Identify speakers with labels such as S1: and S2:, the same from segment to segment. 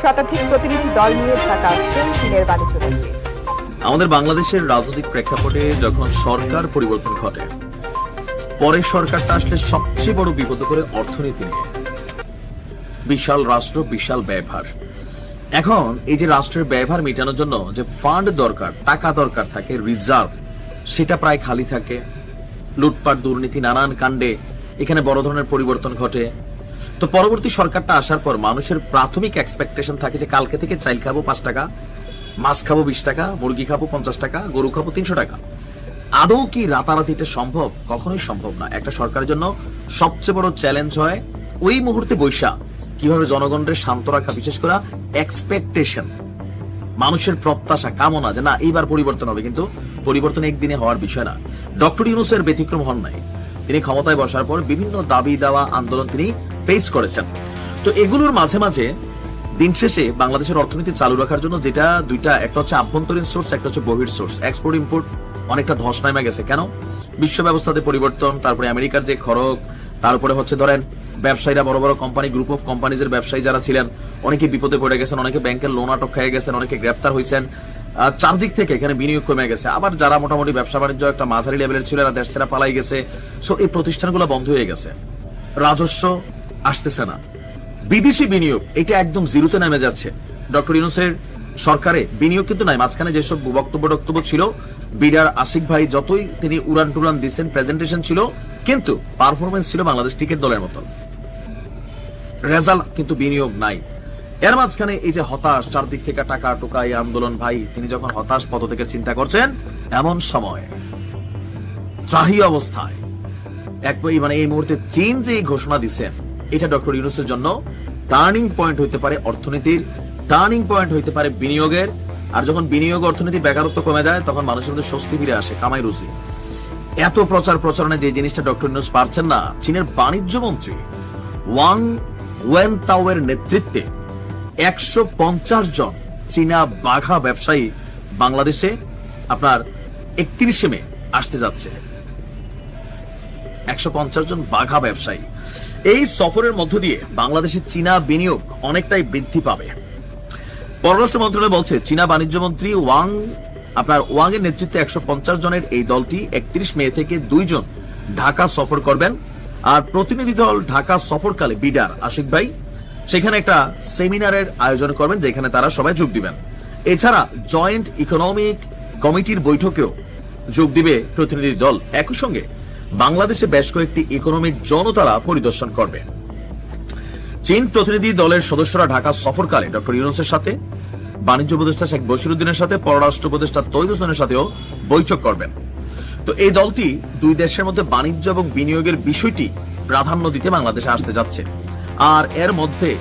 S1: শতাধিক প্রতিনিধি দল নিয়ে ঢাকা চীনের বাণিজ্যমন্ত্রী
S2: আমাদের বাংলাদেশের রাজনৈতিক প্রেক্ষাপটে যখন সরকার পরিবর্তন ঘটে পরের সরকারটা আসলে সবচেয়ে বড় বিপদ করে অর্থনীতি নিয়ে। বিশাল রাষ্ট্র, বিশাল ব্যয়ভার এখন এই যে রাষ্ট্রের ব্যয়ভার মেটানোর জন্য যে ফান্ড দরকার, টাকা দরকার থাকে, রিজার্ভ, সেটা প্রায় খালি থাকে। লুটপাট, দুর্নীতি, নানান কাণ্ডে এখানে বড় ধরনের পরিবর্তন ঘটে। তো পরবর্তী সরকারটা আসার পর মানুষের প্রাথমিক এক্সপেকটেশন থাকে যে কালকে থেকে চাইল খাব পাঁচ টাকা, মাছ খাব বিশ টাকা, মুরগি খাব পঞ্চাশ টাকা, গরু খাব তিনশো টাকা। আদৌ কি রাতারাতি এটা সম্ভব? কখনোই সম্ভব না। একটা সরকারের জন্য সবচেয়ে বড় চ্যালেঞ্জ হয় ওই মুহূর্তে বৈশা, কীভাবে জনগণের শান্ত রাখা, বিশেষ করে এক্সপেকটেশন মানুষের প্রত্যাশা, কামনা যে না, এইবার পরিবর্তন হবে। কিন্তু পরিবর্তন একদিনে হওয়ার বিষয় না। ডক্টর ইউনুসের ব্যতিক্রম হন নাই। তিনি ক্ষমতায় বসার পর বিভিন্ন দাবি দেওয়া আন্দোলন তিনি ফেস করেছেন। তো এগুলোর মাঝে মাঝে দিন শেষে বাংলাদেশের অর্থনীতি চালু রাখার জন্য যেটা দুইটা, একটা হচ্ছে আভ্যন্তরীণ সোর্স একটা হচ্ছে বহির সোর্স এক্সপোর্ট ইম্পোর্ট অনেকটা ধস নামে গেছে। কেন? বিশ্ব ব্যবস্থাতে পরিবর্তন, তারপরে আমেরিকার যে খরচ তারপরে হচ্ছে ধরেন ব্যবসায়ীরা বড় বড় কোম্পানি গ্রুপ অফ কোম্পানিজের ব্যবসায়ী যারা ছিলেন, অনেকে বিপদে পড়ে গেছেন, অনেকে ব্যাংকের লোন আটক খেয়ে গেছেন, অনেকে গ্রেপ্তার হয়েছেন চারদিক থেকে এখানে বিনিয়োগ কমে গেছে। আবার যারা মোটামুটি ব্যবসা বাণিজ্য একটা মাঝারি লেভেলের ছিল, এরা দেশ ছেড়া পালাই গেছে। সো এই প্রতিষ্ঠানগুলো বন্ধ হয়ে গেছে। রাজস্ব আসতেছে না। বিদেশি বিনিয়োগ, এটা একদম জিরোতে নেমে যাচ্ছে। ডক্টর ইউনুসের সরকারে বিনিয়োগ কিন্তু নাই। মাঝখানে যেসব বক্তব্য টক্তব্য ছিল, বিডার আশিক ভাই যতই তিনি উড়ান টুরান দিচ্ছেন প্রেজেন্টেশন ছিল, কিন্তু পারফরমেন্স ছিল বাংলাদেশ ক্রিকেট দলের মতন। রেজাল্ট কিন্তু বিনিয়োগ নাই। এর মাঝখানে এই যে হতাশ, চারদিক থেকে টাকা টোকা এই আন্দোলন, ভাই, তিনি যখন হতাশ পদ থেকে চিন্তা করছেন, এমন সময় ত্রাহি অবস্থায়, এক মানে এই মুহূর্তে চীন যে ঘোষণা দিচ্ছেন এটা ডক্টর ইউনুসের জন্য টার্নিং পয়েন্ট হইতে পারে অর্থনীতির, টার্নিং পয়েন্ট হইতে পারে বিনিয়োগের। আর যখন বিনিয়োগ অর্থনীতি বেকারত্ব কমে যায়, তখন মানুষের মধ্যে স্বস্তি ফিরে আসে, কামাই রুজি। এত প্রচার প্রচারণে যে জিনিসটা ডক্টর ইউনুস পারছেন না, চীনের বাণিজ্য মন্ত্রী ওয়াং ওয়েন তাওয়ের নেতৃত্বে একশো পঞ্চাশ জন চীনা বাঘা ব্যবসায়ী বাংলাদেশে আপনার একত্রিশে মে আসতে যাচ্ছে। একশো পঞ্চাশ জন বাঘা ব্যবসায়ী। এই সফরের মধ্য দিয়ে বাংলাদেশের চীনা বিনিয়োগ অনেকটাই বৃদ্ধি পাবে। পররাষ্ট্র মন্ত্রণালয় বলছে, চীনা বাণিজ্য মন্ত্রী ওয়াং, আপনার ওয়াং এর নেতৃত্বে একশো পঞ্চাশ জনের এই দলটি একত্রিশ মে থেকে দুইজন ঢাকা সফর করবেন। আর প্রতিনিধি দল ঢাকা সফরকালে বিডার আশিক ভাই, সেখানে একটা সেমিনারের আয়োজন করবেন, যেখানে তারা সবাই যোগ দিবেন। এছাড়া জয়েন্ট ইকোনমিক কমিটির বৈঠকেও যোগ দিবে প্রতিনিধি দল। একই সঙ্গে বাংলাদেশে বেশ কয়েকটি ইকোনমিক জোন তারা পরিদর্শন করবে। চীন প্রতিনিধি দলের সদস্যরা ঢাকা সফরকালে ডক্টর ইউনুসের সাথে, বাণিজ্য উপদেষ্টা শেখ বশিরুদ্দিনের সাথে, পররাষ্ট্র উপদেষ্টা তৈদ হোসেনের সাথেও বৈঠক করবেন। তো এই দলটি দুই দেশের মধ্যে বাণিজ্য এবং বিনিয়োগের বিষয়টি প্রাধান্য দিতে বাংলাদেশে আসতে যাচ্ছে। আর এর মধ্যে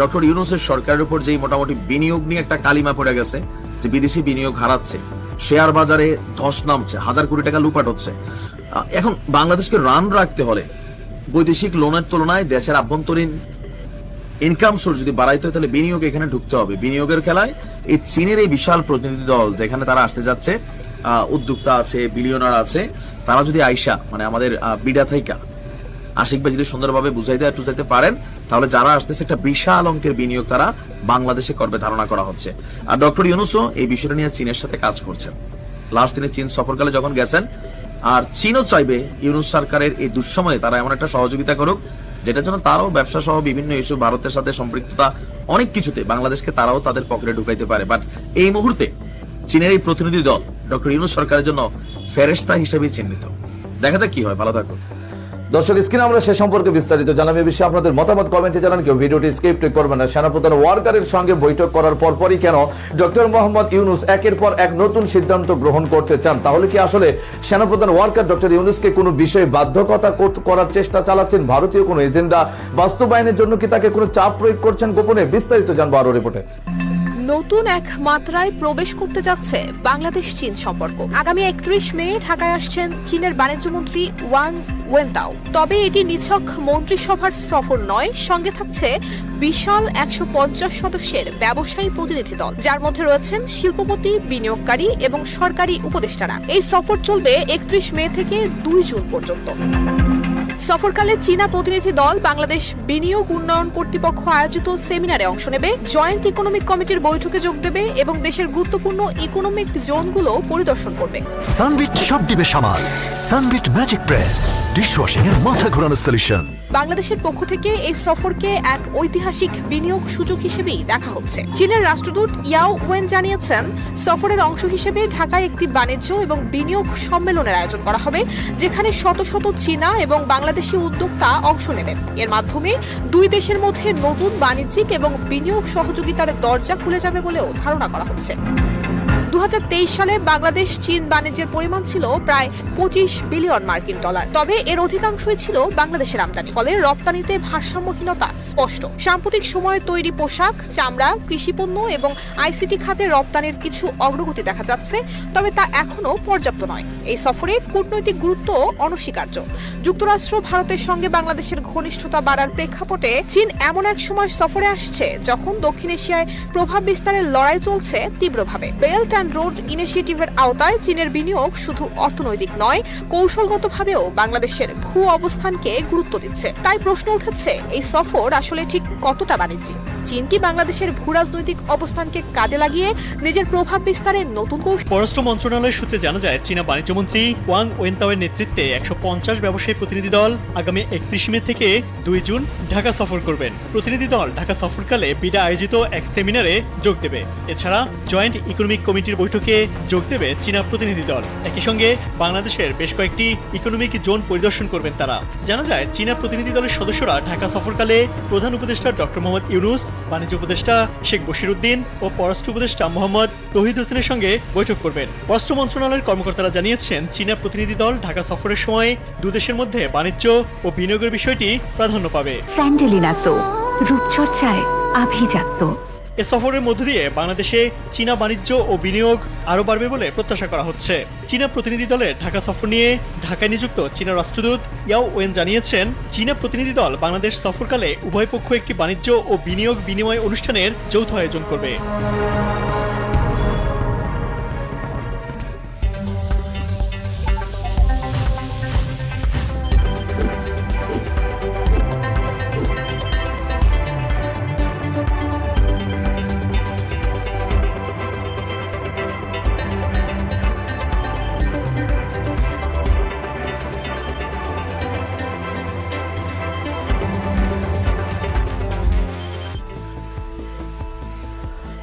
S2: ডক্টর ইউনুসের সরকারের উপর যেই মোটামুটি বিনিয়োগ নিয়ে একটা কালিমা পড়ে গেছে, যে বিদেশি বিনিয়োগ হারাচ্ছে শেয়ার বাজারে ধস নামছে, হাজার কোটি টাকা লুপাট হচ্ছে। এখন বাংলাদেশকে রান রাখতে হলে বৈদেশিক লোনের তুলনায় দেশের আভ্যন্তরীণ ইনকাম সোর্স যদি বাড়াইতে হয়, তাহলে বিনিয়োগ এখানে ঢুকতে হবে। বিনিয়োগের খেলায় এই চীনের এই বিশাল প্রতিনিধি দল যেখানে তারা আসতে যাচ্ছে উদ্যোক্তা আছে বিলিয়নার আছে, তারা যদি আইসা মানে আমাদের বিডা থাইকা, আশিক ভাই যদি সুন্দরভাবে বুঝাইতে একটু যাইতে পারেন তাহলে যারা আসতেছে একটা বিশাল অঙ্কের বিনিয়োগ তারা বাংলাদেশে করবে ধারণা করা হচ্ছে। আর ডক্টর ইউনুসও এই বিষয়টা নিয়ে চীনের সাথে কাজ করছেন। লাস্ট দিনে চীন সফরকালে যখন গেছেন, আর চীনও চাইবে ইউনুস সরকারের এই দুঃসময়ে তারা এমন একটা সহযোগিতা করুক, যেটার জন্য তারাও ব্যবসা সহ বিভিন্ন ইস্যু ভারতের সাথে সম্পৃক্ততা অনেক কিছুতে বাংলাদেশকে তারাও তাদের পকেটে ঢুকাইতে পারে। বাট এই মুহূর্তে চীনের এই প্রতিনিধি দল ডক্টর ইউনুস সরকারের জন্য ফেরেস্তা হিসেবে চিহ্নিত। দেখা যাক কি হয়। ভালো থাকুন।
S3: দর্শক, স্ক্রিনে আমরা সে সম্পর্কে বিস্তারিত জানাব। এ বিষয়ে আপনাদের মতামত কমেন্টে জানান। কেউ ভিডিওটি স্ক্রিপ্ট করবেন না। সেনাপ্রধান ওয়ার্কারের সঙ্গে বৈঠক করার পরপরই কেন ডক্টর মোহাম্মদ ইউনুস একের পর এক নতুন সিদ্ধান্ত গ্রহণ করতে চান? তাহলে কি আসলে সেনাপ্রধান ওয়ার্কার ডক্টর ইউনুসকে কোনো বিষয়ে বাধ্যকতা কর- করার চেষ্টা চালাচ্ছেন? ভারতীয় কোনো এজেন্ডা বাস্তবায়নের জন্য কি তাকে কোনো চাপ প্রয়োগ করছেন গোপনে? বিস্তারিত জানব আরও রিপোর্টে
S4: নতুন এক মাত্রায় প্রবেশ করতে যাচ্ছে বাংলাদেশ চীন সম্পর্ক। আগামী একত্রিশ মে ঢাকায় আসছেন চীনের বাণিজ্য মন্ত্রী ওয়াং ওয়েনতাও। তবে এটি নিছক মন্ত্রিসভার সফর নয়, সঙ্গে থাকছে বিশাল একশো পঞ্চাশ সদস্যের ব্যবসায়ী প্রতিনিধি দল, যার মধ্যে রয়েছেন শিল্পপতি, বিনিয়োগকারী এবং সরকারি উপদেষ্টারা। এই সফর চলবে একত্রিশ মে থেকে দুই জুন পর্যন্ত। সফরকালে চীনা প্রতিনিধি দল বাংলাদেশ বিনিয়োগ উন্নয়ন কর্তৃপক্ষ আয়োজিত সেমিনারে অংশ নেবে। জয়েন্ট ইকোনমিক কমিটির বৈঠকে যোগ দেবে এবং দেশের গুরুত্বপূর্ণ ইকোনমিক জোনগুলো পরিদর্শন করবে।
S5: সানবিট সব দিবে সামাল। সানবিট ম্যাজিক প্রেস ডিশওয়াশিং এর মাথা ঘোরানো সলিউশন
S4: বাংলাদেশের পক্ষ থেকে এই সফরকে এক ঐতিহাসিক বিনিয়োগ সুযোগ হিসেবেই দেখা হচ্ছে। চীনের রাষ্ট্রদূত ইয়াও ওয়েন জানিয়েছেন, সফরের অংশ হিসেবে ঢাকায় একটি বাণিজ্য এবং বিনিয়োগ সম্মেলনের আয়োজন করা হবে, যেখানে শত শত চীনা এবং বাংলাদেশি উদ্যোক্তা অংশ নেবেন। এর মাধ্যমে দুই দেশের মধ্যে নতুন বাণিজ্যিক এবং বিনিয়োগ সহযোগিতার দরজা খুলে যাবে বলেও ধারণা করা হচ্ছে। দু হাজার তেইশ সালে বাংলাদেশ, চীন বাণিজ্যের পরিমাণ ছিল প্রায় পঁচিশ বিলিয়ন মার্কিন ডলার। তবে এর অধিকাংশই ছিল বাংলাদেশের আমদানি, ফলে রপ্তানিতে ভারসাম্যহীনতা স্পষ্ট। সাম্প্রতিক সময়ে তৈরি পোশাক, চামড়া, কৃষিপণ্য এবং আইসিটি খাতে রপ্তানির কিছু অগ্রগতি দেখা যাচ্ছে, তবে তা এখনও পর্যাপ্ত নয়। এই সফরে কূটনৈতিক গুরুত্ব অনস্বীকার্য। যুক্তরাষ্ট্র ভারতের সঙ্গে বাংলাদেশের ঘনিষ্ঠতা বাড়ার প্রেক্ষাপটে চীন এমন এক সময় সফরে আসছে যখন দক্ষিণ এশিয়ায় প্রভাব বিস্তারের লড়াই চলছে তীব্রভাবে। বেল্ট অ্যান্ড রোড ইনিশিয়েটিভের আওতায় চীনের বিনিয়োগ শুধু অর্থনৈতিক নয়, কৌশলগতভাবেও বাংলাদেশের ভূ অবস্থানকে গুরুত্ব দিচ্ছে। তাই প্রশ্ন উঠেছে, এই সফর আসলে ঠিক কতটা বাণিজ্যিক? চীন কি বাংলাদেশের ভূ রাজনৈতিক অবস্থানকে কাজে লাগিয়ে নিজের প্রভাব বিস্তারের নতুন কৌশল
S6: পররাষ্ট্র মন্ত্রণালয়ের সূত্রে জানা যায়, চীনা বাণিজ্যমন্ত্রী ওয়াং ওয়েনতাওয়ের নেতৃত্বে একশো পঞ্চাশ ব্যবসায়ী প্রতিনিধি দল আগামী একত্রিশ মে থেকে দুই জুন ঢাকা সফর করবেন। প্রতিনিধি দল ঢাকা সফরকালে বিডা আয়োজিত এক সেমিনারে যোগ দেবে। এছাড়া জয়েন্ট ইকোনমিক কমিটির বৈঠকে যোগ দেবে চীনা প্রতিনিধি দল। একই সঙ্গে বাংলাদেশের বেশ কয়েকটি ইকোনমিক জোন পরিদর্শন করবেন তারা। জানা যায়, চীনা প্রতিনিধি দলের সদস্যরা ঢাকা সফরকালে প্রধান উপদেষ্টা ডক্টর মোহাম্মদ ইউনুস, বাণিজ্য উপদেষ্টা শেখ বশির উদ্দিন ও পররাষ্ট্র উপদেষ্টা মোহাম্মদ তহিদ হোসেনের সঙ্গে বৈঠক করবেন। পররাষ্ট্র মন্ত্রণালয়ের কর্মকর্তারা জানিয়েছেন, চীনা প্রতিনিধি দল ঢাকা সফরের সময় দুদেশের মধ্যে বাণিজ্য ও বিনিয়োগের বিষয়টি প্রাধান্য পাবে।
S7: স্যান্ডেলিনা সো, রূপচর্চায় আভিজাত্য।
S6: এ সফরের মধ্য দিয়ে বাংলাদেশে চীনা বাণিজ্য ও বিনিয়োগ আরও বাড়বে বলে প্রত্যাশা করা হচ্ছে। চীনা প্রতিনিধি দলের ঢাকা সফর নিয়ে ঢাকায় নিযুক্ত চীনা রাষ্ট্রদূত ইয়াও ওয়েন জানিয়েছেন, চীনা প্রতিনিধি দল বাংলাদেশ সফরকালে উভয় পক্ষ একটি বাণিজ্য ও বিনিয়োগ বিনিময় অনুষ্ঠানের যৌথ আয়োজন করবে।